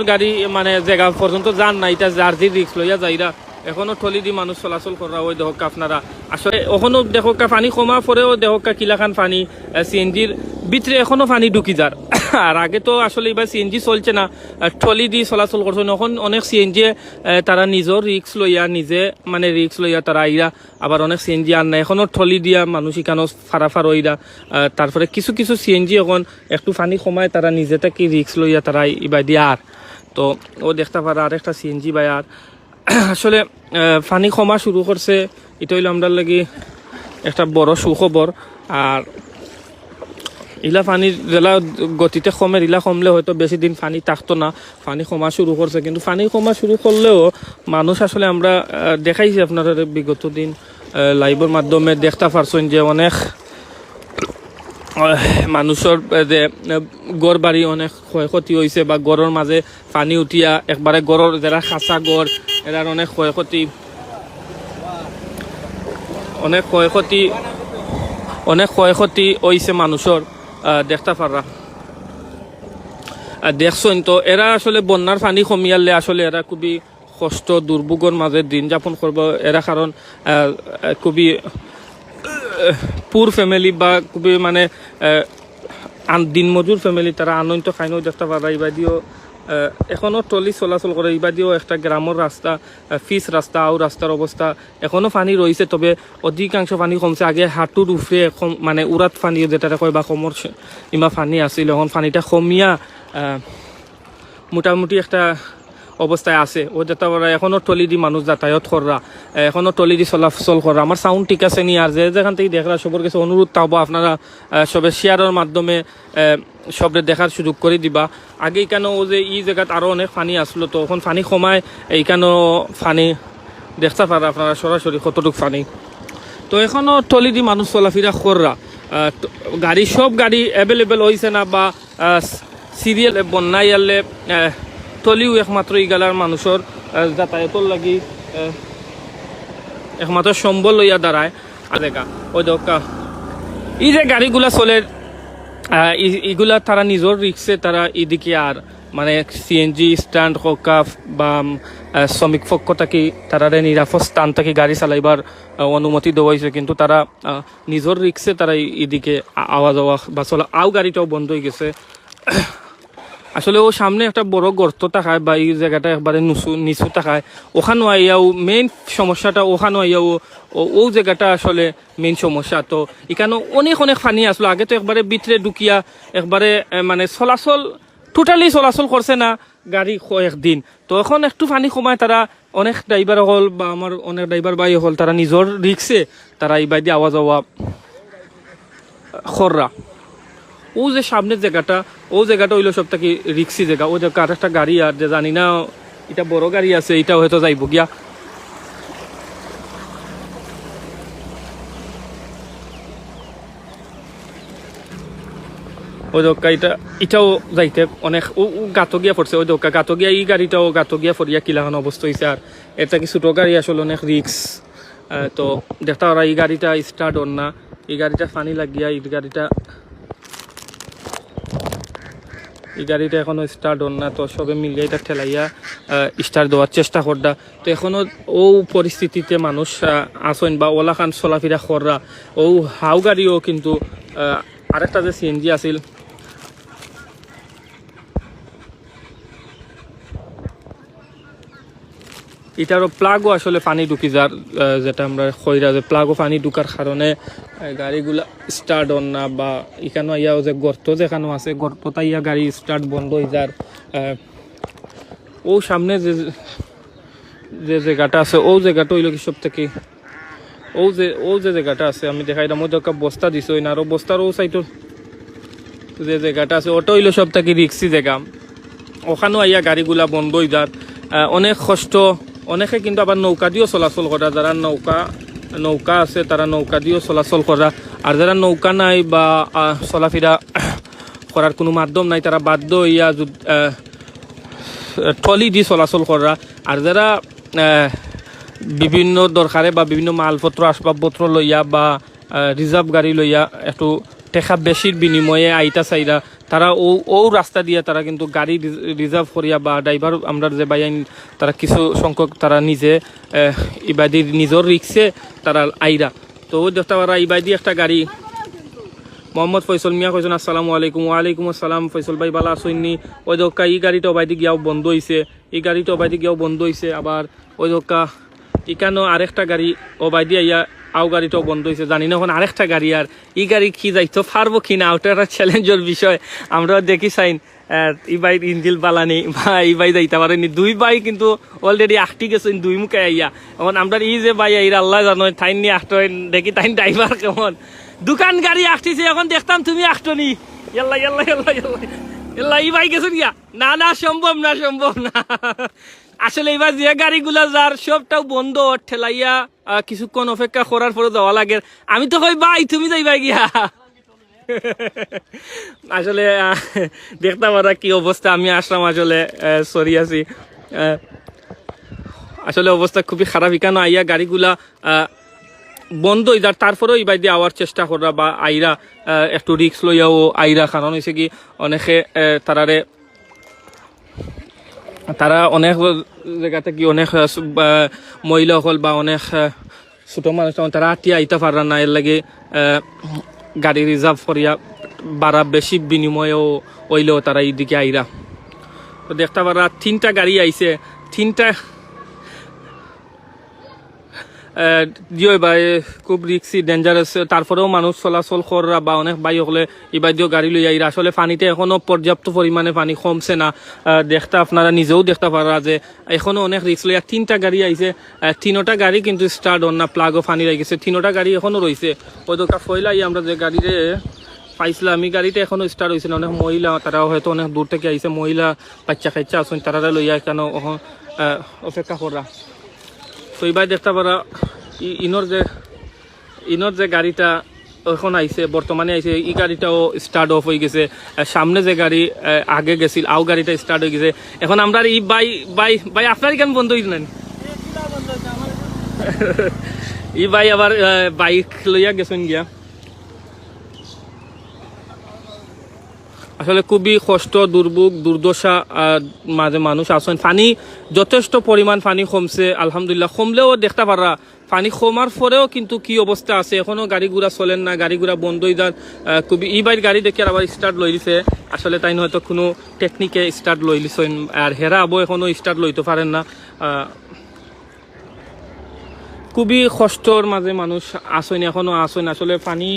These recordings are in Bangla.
মানুষের গাড়ি মানে জায়গা পর্যন্ত যান না এটা জার্জি রিক্স লইয়া যাইরা এখনও টলি দি মানুষ চলাচল করা ওই দেখকা আপনারা। আসলে, এখনও দেখকা পানি কমা পরেও দেখকা কিলাখান পানি সিএনজির ভিতরে এখনও পানি ঢুকি যার আর আগে তো আসলে এবার সিএনজি চলছে না। ট্রলি দিয়ে চলাচল করছে এখন অনেক সিএনজি তারা নিজের রিক্স লইয়া, নিজে মানে রিক্স লইয়া তারা আইরা। আবার অনেক সিএনজি আর না এখনও ট্রলি দিয়া মানুষ এখানে ফারাফার ওইরা তারপরে কিছু কিছু সিএনজি এখন একটু পানি কমায় তারা নিজে থেকে রিক্স লইয়া তারা ইবা দিয়া আর তো ও দেখতে পারে আর একটা সিএনজি আর আসলে আহ, ক্ষমা শুরু করছে। এটা হইল আমরা লাগি একটা বড় সুখবর। আর ইলা পানির জেলা গতিতে কমে ইলা কমলে হয়তো বেশি দিন পানি থাকতো না। পানি কমা শুরু করছে। কিন্তু পানি কমা শুরু করলেও মানুষ আসলে আমরা দেখাইছি আপনারা বিগত দিন লাইভের মাধ্যমে। দেখতে পারছেন যে অনেক মানুষের যে গড় বাড়ি অনেক ক্ষয়ক্ষতি হয়েছে বা গড়ের মাঝে পানি উঠিয়া একবারে গড়ের যারা খাঁচা গড় এরার অনেক ক্ষয়ক্ষতি। অনেক ক্ষয়ক্ষতি অনেক ক্ষয়ক্ষতি মানুষের আহ, দেখতে পারা আর দেখছেন তো এরা আসলে বন্যার পানি কমিয়ালে আসলে এরা খুবই কষ্ট দুর্ভোগের মাঝে দিন যাপন কারণ আহ, আহ, খুবই পুর ফ্যামিলি বা খুবই মানে দিনমজুর ফ্যামিলি তারা আনন্দ খাইনও দেখতে পারা ইবাদিও এখনও ট্রলি চলাচল করে ইবাদিও একটা গ্রামের রাস্তা ফিস রাস্তা আও রাস্তার অবস্থা এখনও পানি রয়েছে তবে অধিকাংশ পানি কমছে। আগে হাঁটুর উফরে মানে উড়াত পানি যেটা কয়, বা কমর ইমা পানি আছিল, এখন পানিটা কমিয়া মোটামুটি একটা অবস্থায় আছে। ও যেটা বলে এখনও টলি দি মানুষ যাতায়াত করা এখনও টলি দি চলাচল করা আমার সাউন্ড ঠিক আছে নি আর যে যেখান থেকে দেখরা সবার কাছে অনুরোধ থাকব আপনারা সবে শেয়ারের মাধ্যমে সবরে দেখার সুযোগ করে দিবা। আগে কেন ও যে ই জায়গাত আরও অনেক পানি আসলো তো এখন পানি কমায় এইখানেও পানি দেখতে পারা আপনারা সরাসরি কতটুকু পানি তো এখনও টলি দি মানুষ চলাফেরা কররা গাড়ি, সব গাড়ি অ্যাভেলেবেল হয়েছে না বা সিরিয়াল বন্যাই আলে টলিও একমাত্র ইগালার মানুষের যাতায়াতর লাগি একমাত্র সম্বল লইয়া দাঁড়ায়। আর ওই এই যে গাড়িগুলা চলে ইগুলা তারা নিজের রিক্সে তারা এদিকে আর মানে সিএনজি স্ট্যান্ড হকাফ বা শ্রমিক পক্ষ থাকি তারা নিরাপদ স্থান থেকে গাড়ি চালাইবার অনুমতি দেওয়া হয়েছে কিন্তু তারা নিজের রিক্সে তারা এদিকে আওয়া যাওয়া বা চলা আও গাড়িটাও বন্ধ হয়ে গেছে। আসলে ও সামনে একটা বড় গর্ত থাকায় বা এই জায়গাটা একবারে নিচু নিচু থাকায় ওখানে আইয়াও মেইন সমস্যাটা ওখানে আইয়াও ও- ও জায়গাটা আসলে মেইন সমস্যা। তো এখানে অনেক অনেক পানি আসলো। আগে তো একবারে ভিতরে ঢুকিয়া একবারে মানে চলাচল টোটালি চলাচল করছে না গাড়ি একদিন। তো এখন একটু পানি কমায় তারা অনেক ড্রাইভার হল বা আমার অনেক ড্রাইভার বাই হল, তারা নিজের রিক্সে তারা এই বাইদি আওয়া যাওয়া খররা। ও যে সামনের জায়গাটা, ও জায়গাটা হইল সব থেকে রিক্সি জায়গা। ও আর একটা গাড়ি আর যে জানি না, এটা বড় গাড়ি আছে, এটা হয়তো যাইব গিয়া। ওই দোকা এটা এটাও যাইতে অনেক ও গাতো গিয়া পড়ছে ওই দোকা গাতো গিয়া এই গাড়িটাও গাতো গিয়া পড়িয়া কিলাখান অবস্থা হয়েছে আর এটা কি ছোটো গাড়ি আসলে অনেক রিক্স। তো দেখতে ওরা এই গাড়িটা স্টার্ট হন না। এই গাড়িটা পানি লাগিয়া, এই গাড়িটা এই গাড়িটা এখনও স্টার্ট হন না, তো সবে মিলিয়ে এটা ঠেলাইয়া স্টার্ট দেওয়ার চেষ্টা করডা তো এখনও ও পরিস্থিতিতে মানুষ আসেন বা ওলা খান চলাফেরা কররা। ও হাউ গাড়িও কিন্তু আরেকটা যে সিএনজি আছিল এটারও প্লাগও আসলে পানি ঢুকি যার যেটা আমরা খৈরা যে প্লাগও পানি ঢুকার কারণে গাড়িগুলা স্টার্ট হন না বা এখানে ইয়াও যে গর্ত যেখানে আছে, গর্তটা ইয়া গাড়ি স্টার্ট বন্ধ হয়ে যার ও সামনে যে যে জায়গাটা আছে, ও জায়গাটা হইল কি সব থেকে ও যে ও যে জায়গাটা আছে, আমি দেখাই দাম ওই একটা বস্তা দিছে না আরও বস্তার ও সাইডের যে জায়গাটা আছে, ওটা হইল সব থেকে রিক্সি জায়গা। ওখানেও আইয়া গাড়িগুলা বন্ধ হয়ে যার অনেক কষ্ট অনেকে কিন্তু আবার নৌকা দিয়েও চলাচল করা যারা নৌকা নৌকা আছে তারা নৌকা দিয়েও চলাচল করা আর যারা নৌকা নাই বা চলাফেরা করার কোনো মাধ্যম নাই তারা বাধ্য হইয়া ট্রলি দিয়ে চলাচল করা আর যারা বিভিন্ন দরকারে বা বিভিন্ন মালপত্র আসবাবপত্র লইয়া বা রিজার্ভ গাড়ি লইয়া একটু টেকা বেশির বিনিময়ে আইতা চাইরা তারা ও ও রাস্তা দিয়ে তারা কিন্তু গাড়ি রিজার্ভ করিয়া বা ড্রাইভার আমরা যে বাইন তারা কিছু সংখ্যক তারা নিজে ইবাদি নিজের রিক্সে তারা আইরা। তো দেখতে পারা ইবাদি একটা গাড়ি। মোহাম্মদ ফয়সল মিয়া কইছেন, আসসালামু আলাইকুম, ওয়ালাইকুম আসসালাম, ফয়সল ভাই বালা আসইনি ওই দোকা এই গাড়িটা বাইদি গিয়াও বন্ধ হইছে। এই গাড়িটা বাইদি গিয়াও বন্ধ হইছে। আবার ওই দোকা ইকানো আরেকটা গাড়ি ও বাইদি আইয়া আও গাড়িটাও বন্ধ হয়েছে জানি না এখন আরেকটা গাড়ি আর ই গাড়ি কি যাইতো পারব কি না? ওটা একটা চ্যালেঞ্জের বিষয়। আমরা দেখি আহ, ই বাই ইঞ্জিল বালানি বা এই বাই যাইতে পারেনি দুই বাই কিন্তু অলরেডি আটটি গেছেন দুই মুখে আইয়া। এখন আমরা ই যে বাই আইরা আল্লাহ জানো তাইন নি আটটো দেখি তাইন ড্রাইভার কেমন। দোকান গাড়ি আসতেছে এখন দেখতাম তুমি আটটনি ইয়াল্লা ইয়াল্লা ইয়াল্লা ইয়াল্লা ইয়াল্লা ই বাই গেছেন গিয়া। না না সম্ভব না সম্ভব না। আসলে এবার যে গাড়িগুলা যার সবটাও বন্ধ ঠেলাইয়া কিছুক্ষণ অপেক্ষা করার পরে যাওয়া লাগে। আমি তো কই ভাই তুমি যাইবা গিয়া? আসলে আহ, দেখতে পারা কি অবস্থা আমি আসলাম আসলে সরি আছি। আসলে অবস্থা খুবই খারাপ। কেন আইয়া গাড়িগুলা বন্ধ যার তারপরেও ইবাই দিয়ে আওয়ার চেষ্টা করা বা আইরা একটু রিক্স লইয়াও আইরা কারণ হয়েছে কি? অনেকে তারারে তারা অনেক জায়গাতে থেকে অনেক সু- বা অনেক ছোট মানুষ তারা আটিয়া আইতে পারা না এর লাগে গাড়ি রিজার্ভ করিয়া বাড়া বেশি বিনিময়েও ওইলেও তারা এইদিকে আইরা। তো দেখতে পারা, তিনটা গাড়ি আইছে। তিনটা দিও এ, খুব রিক্সি ডেঞ্জারাস তারপরেও মানুষ চলাচল করা বা অনেক বাই হলে এবার দিও গাড়ি লই আইরা আসলে পানিতে এখনও পর্যাপ্ত পরিমাণে পানি কমছে না। দেখতে আপনারা নিজেও দেখতে পারা যে এখনও অনেক রিক্স লইয়া তিনটা গাড়ি আইছে তিনোটা গাড়ি কিন্তু স্টার্ট হন না প্লাগও পানি লাগিছে তিনোটা গাড়ি এখনও রয়েছে ওই দোকা ফয়লাই আমরা যে গাড়িরে পাইছিলাম আমি গাড়িটা এখনও স্টার্ট হয়েছে অনেক মহিলা তারাও হয়তো অনেক দূর থেকে আইছে মহিলা বাচ্চা কাচ্চা আসুন তারা লইয়া কেন অপেক্ষা করা তো এবার দেখতে পারা ই- ইনোর যে ইনোর যে গাড়িটা এখন আইছে বর্তমানে আইছে এই গাড়িটাও স্টার্ট অফ হয়ে গেছে। সামনে যে গাড়ি আগে গেছিল আও গাড়িটা স্টার্ট হয়ে গেছে। এখন আমরা এই বাই বাই বাই আপনার কেন বন্ধ নেন ই বাই আবার বাইক লইয়া গেছেন গিয়া। আসলে খুবই কষ্ট, দুর্ভোগ, দুর্দশা মাঝে মানুষ আছেন। পানি যথেষ্ট পরিমাণ পানি কমছে, আলহামদুলিল্লাহ। কমলেও দেখতে পারা পানি কমার পরেও কিন্তু কি অবস্থা আছে। এখনও গাড়ি ঘোড়া চলেন না, গাড়ি ঘোড়া বন্ধ হয়ে যান। খুবই, ই বাইর গাড়ি দেখে আবার স্টার্ট লই দিছে। আসলে তাই হয়তো কোনো টেকনিকে স্টার্ট লই দিছেন আর হেরা আবো এখনও স্টার্ট লইতে পারেন না। খুবই কষ্টর মাঝে মানুষ আসেন এখনও আসেন আসলে পানি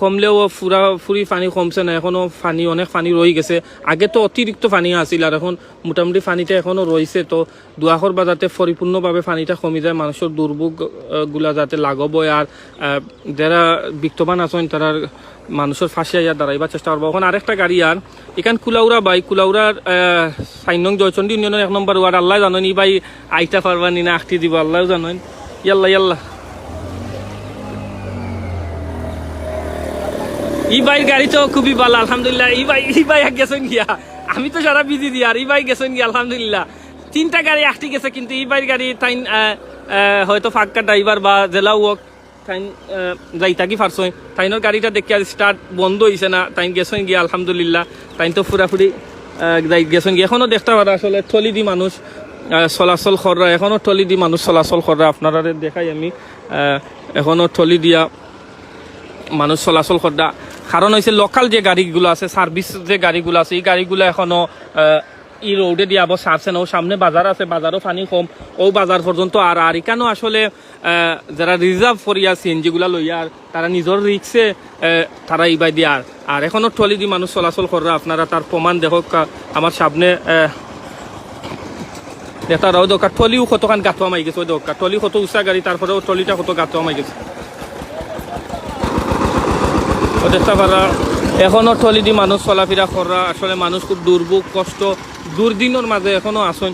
কমলেও ফুরা ফুরি পানি কমছে না এখনও পানি অনেক পানি রয়ে গেছে। আগে তো অতিরিক্ত পানি আছিল আর এখন, মোটামুটি পানিটা এখনও রয়েছে তো দুয়াখর বা যাতে পরিপূর্ণভাবে পানিটা কমি যায় মানুষের দুর্ভোগগুলা যাতে লাগাবো আর যারা বিত্তবান আছেন তারা মানুষের ফাঁসি আইয়া দাঁড়াইবার চেষ্টা করব এখন আরেকটা গাড়ি আর এখান কুলাউরা বাই কুলাউরার সাইন জয়চন্ডী ইউনিয়নের এক নম্বর ওয়ার্ড আল্লাহ জানেন ই বাই আইটা পারবানি না আখটি দিব আল্লাহ জানেন। ইয়াল্লা ইয়াল্লা। ই বাই গাড়ি তো খুবই ভালো আলহামদুলিল্লাহ। ই বাই ই বাই গেছেন গিয়া। আমি তো সারা busy the R E by গেছেন গিয়া আলহামদুলিল্লাহ। তিনটা গাড়ি আটটি গেছে কিন্তু ই বাইর গাড়ি আহ, হয়তো ফাঁকা ড্রাইভার বা জেলা ওক তাইন আহ, যাইতা কি ফারছই তাইনের গাড়িটা দেখি আর স্টার্ট বন্ধ হয়েছে না তাইন গেছেন গিয়া আলহামদুলিল্লাহ। তাইন তো ফুরাফুরি যাই গেছেন গিয়া। এখনও দেখতে পারা আসলে থলি দি মানুষ চলাচল করা এখনও থলি দি মানুষ চলাচল করা আপনারা দেখাই আমি আহ, থলি দিয়া মানুষ চলাচল করা কারণ হয়েছে লোকাল যে গাড়িগুলো আছে সার্ভিস যে গাড়িগুলো আছে এই গাড়িগুলো এখনও ই রোডে দিয়ে আবার সারছে ও সামনে বাজার আছে বাজারও পানি কম। ও বাজার পর্যন্ত আর আর এখানেও আসলে যারা রিজার্ভ করিয়া সিএনজি গুলা লইয়া আর তারা নিজের রিক্সে তারা ইবাই দিয়ে আর আর এখনও টলি দি মানুষ চলাচল করা আপনারা তার প্রমাণ দেখক আমার সামনে আহ, দেখা রাও দোকান টলিও কতখান গাঁথোয়া মাই গেছে ওই দোকান টলি কত উঁচা গাড়ি তারপরেও টলিটা কত গাঁথোয়া মাই গেছে। ও করা পারা এখনও টলি দি মানুষ চলাফেরা করা আসলে মানুষ খুব দুর্ভোগ, কষ্ট, দুর্দিনের মাঝে এখনও আসন।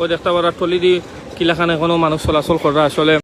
ও দেখতে পারা ঠলি দি কিলাখান এখনও মানুষ চলাচল করা আসলে